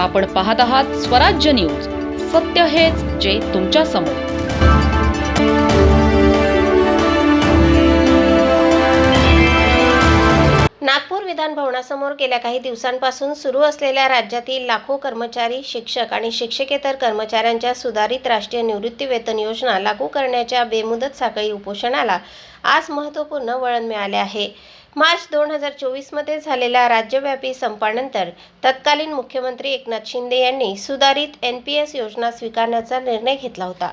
आपण पाहत आहात स्वराज्य न्यूज. सत्य हेच जे तुमच्यासमोर. नागपूर विधान भवनासमोर गेल्या काही दिवसांपासून सुरू असलेल्या राज्यातील लाखो कर्मचारी शिक्षक आणि शिक्षकेतर कर्मचाऱ्यांच्या सुधारित राष्ट्रीय निवृत्ती वेतन योजना लागू करण्याच्या बेमुदत साखळी उपोषणाला आज महत्त्वपूर्ण वळण मिळाले आहे. मार्च दोन हजार चोवीसमध्ये झालेल्या राज्यव्यापी संपानंतर तत्कालीन मुख्यमंत्री एकनाथ शिंदे यांनी सुधारित एन पी एस योजना स्वीकारण्याचा निर्णय घेतला होता.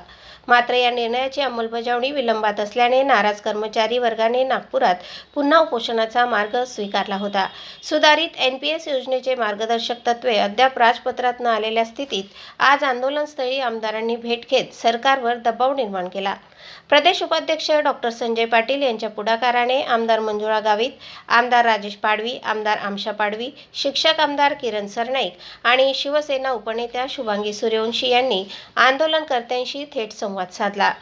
मात्र या निर्णयाची अंमलबजावणी विलंबात असल्याने नाराज कर्मचारी वर्गाने नागपुरात पुन्हा उपोषणाचा मार्ग स्वीकारला होता. सुधारित एन पी एस योजनेचे मार्गदर्शक तत्वे अद्याप राजपत्रात न आलेल्या स्थितीत आज आंदोलनस्थळी आमदारांनी भेट घेत सरकारवर दबाव निर्माण केला. प्रदेश उपाध्यक्ष डॉक्टर संजय पाटील यांच्या पुढाकाराने आमदार मंजुळा गावित आमदार राजेश पाडवी आमदार आमशा पाडवी शिक्षक आमदार किरण सरनाईक आणि शिवसेना उपनेत्या शुभांगी सूर्यवंशी यांनी आंदोलनकर्त्यांशी थेट संवाद साधला.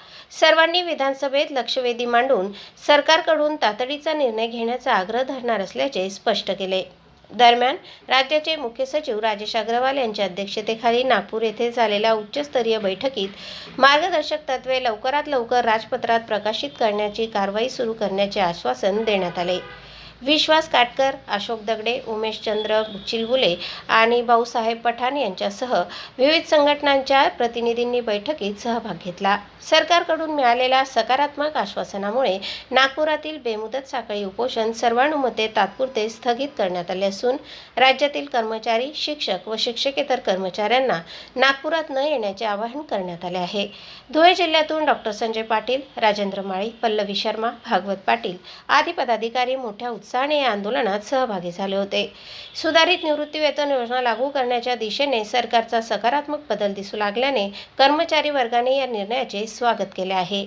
सर्वांनी विधानसभेत लक्षवेधी मांडून सरकारकडून तातडीचा निर्णय घेण्याचा आग्रह धरणार असल्याचे स्पष्ट केले. दरम्यान राज्याचे मुख्य सचिव राजेश अग्रवाल यांच्या अध्यक्षतेखाली नागपूर येथे झालेल्या उच्चस्तरीय बैठकीत मार्गदर्शक तत्वे लवकरात लवकर राजपत्रात प्रकाशित करण्याची कारवाई सुरू करण्याचे आश्वासन देण्यात आले. विश्वास काटकर अशोक दगडे उमेश चंद्र चिलबुले आणि भाऊसाहेब पठाण यांच्यासह विविध संघटनांच्या प्रतिनिधींनी बैठकीत सहभाग घेतला. सरकारकडून मिळालेल्या सकारात्मक आश्वासनामुळे नागपुरातील बेमुदत साखळी उपोषण सर्वानुमते तात्पुरते स्थगित करण्यात आले असून राज्यातील कर्मचारी शिक्षक व शिक्षकेतर कर्मचाऱ्यांना नागपुरात न येण्याचे आवाहन करण्यात आले आहे. धुळे जिल्ह्यातून डॉक्टर संजय पाटील राजेंद्र माळी पल्लवी शर्मा भागवत पाटील आदी पदाधिकारी मोठ्या उत्साहाने या आंदोलनात सहभागी झाले होते. सुधारित निवृत्तीवेतन योजना लागू करण्याच्या दिशेने सरकारचा सकारात्मक बदल दिसू लागल्याने कर्मचारी वर्गाने या निर्णयाचे स्वागत केले आहे.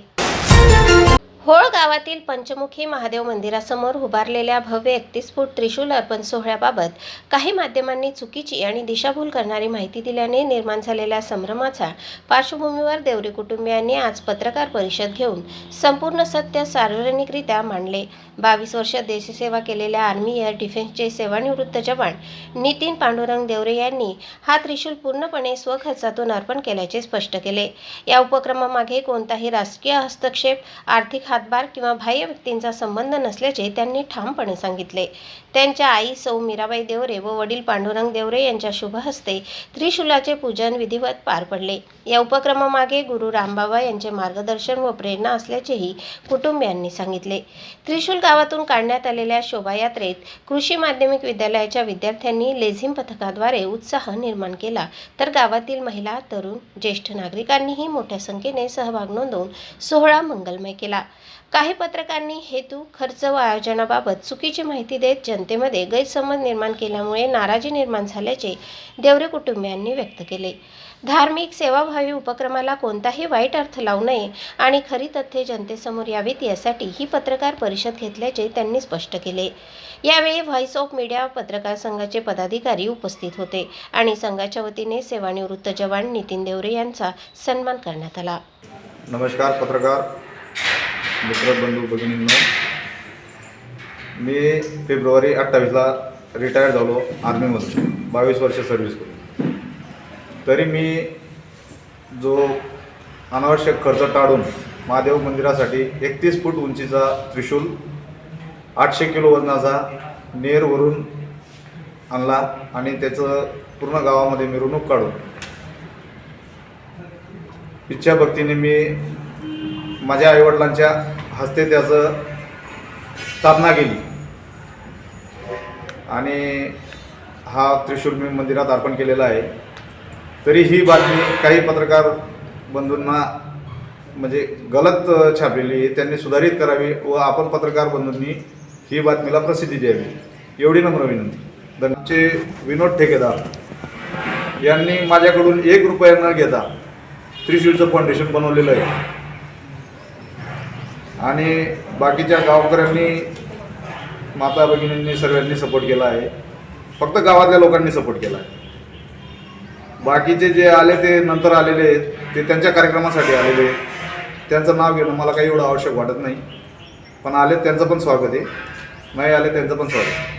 होळ गावातील पंचमुखी महादेव मंदिरासमोर उभारलेल्या भव्य एकतीस फूट त्रिशूल अर्पण सोहळ्याबाबत काही माध्यमांनी चुकीची आणि दिशाभूल करणारी माहिती दिल्याने निर्माण झालेल्या संभ्रमाचा पार्श्वभूमीवर देवरी कुटुंबियांनी आज पत्रकार परिषद घेऊन संपूर्ण सत्य सार्वजनिकरित्या मांडले. बावीस वर्ष देशसेवा केलेल्या आर्मी एअर डिफेन्सचे सेवानिवृत्त जवान नितीन पांडुरंग देवरे यांनी हा त्रिशूल पूर्णपणे स्वखर्चातून अर्पण केल्याचे स्पष्ट केले. या उपक्रमामागे कोणताही राजकीय हस्तक्षेप आर्थिक हातभार किंवा बाह्य व्यक्तींचा संबंध नसल्याचे त्यांनी ठामपणे सांगितले. त्यांच्या आई सौ मीराबाई देवरे व वडील पांडुरंग देवरे यांच्या शुभ हस्ते त्रिशूलाचे पूजन विधिवत पार पडले. या उपक्रमामागे गुरु रामबाबा यांचे मार्गदर्शन व प्रेरणा असल्याचेही कुटुंबियांनी सांगितले. त्रिशूल गावातून काढण्यात आलेल्या शोभायात्रेत कृषी माध्यमिक विद्यालयाच्या विद्यार्थ्यांनी लेझिम पथकाद्वारे उत्साह निर्माण केला. तर गावातील महिला तरुण ज्येष्ठ नागरिकांनीही मोठ्या संख्येने सहभाग नोंदवून सोहळा मंगलमय केला. काही पत्रकारांनी हेतू खर्च व आयोजनाबाबत चुकीची माहिती देत जनतेमध्ये गैरसमज निर्माण केल्यामुळे नाराजी निर्माण झाल्याचे देवरे कुटुंबियांनी व्यक्त केले. धार्मिक सेवाभावी उपक्रमाला कोणताही वाईट अर्थ लावू नये आणि खरी तथ्ये जनतेसमोर यावीत यासाठी ही पत्रकार परिषद घेतल्याचे त्यांनी स्पष्ट केले. यावेळी व्हॉइस ऑफ मीडिया पत्रकार संघाचे पदाधिकारी उपस्थित होते आणि संघाच्या वतीने सेवानिवृत्त जवान नितीन देवरे यांचा सन्मान करण्यात आला. नमस्कार पत्रकार. मित्र बंधू भगिनींनो मी फेब्रुवारी अठ्ठावीसला रिटायर झालो आर्मीमधून बावीस वर्ष सर्व्हिस करून. तरी मी जो अनावश्यक खर्च टाळून महादेव मंदिरासाठी एकतीस फूट उंचीचा त्रिशूल आठशे किलो वजनाचा नेरवरून आणला आणि त्याचं पूर्ण गावामध्ये मिरवणूक काढून. इच्छाभक्तीने मी माझ्या आईवडिलांच्या हस्ते त्याचं स्थापना केली. आणि हा त्रिशूल मी मंदिरात अर्पण केलेला आहे. तरी ही बातमी काही पत्रकार बंधूंना म्हणजे गलत छापलेली आहे. त्यांनी सुधारित करावी व आपण पत्रकार बंधूंनी ही बातमीला प्रसिद्धी द्यावी. एवढी नम्र विनंती. धनचे विनोद ठेकेदार यांनी माझ्याकडून एक रुपया न घेता त्रिशूलचं फाउंडेशन बनवलेलं आहे. आणि बाकीच्या गावकऱ्यांनी माता भगिनींनी सर्वांनी सपोर्ट केला आहे. फक्त गावातल्या लोकांनी सपोर्ट केला आहे. बाकीचे जे आले ते नंतर आलेले आहेत ते त्यांच्या कार्यक्रमासाठी आलेले त्यांचं नाव घेणं मला काही एवढं आवश्यक वाटत नाही. पण आले त्यांचं पण स्वागत आहे. नाही आले त्यांचं पण स्वागत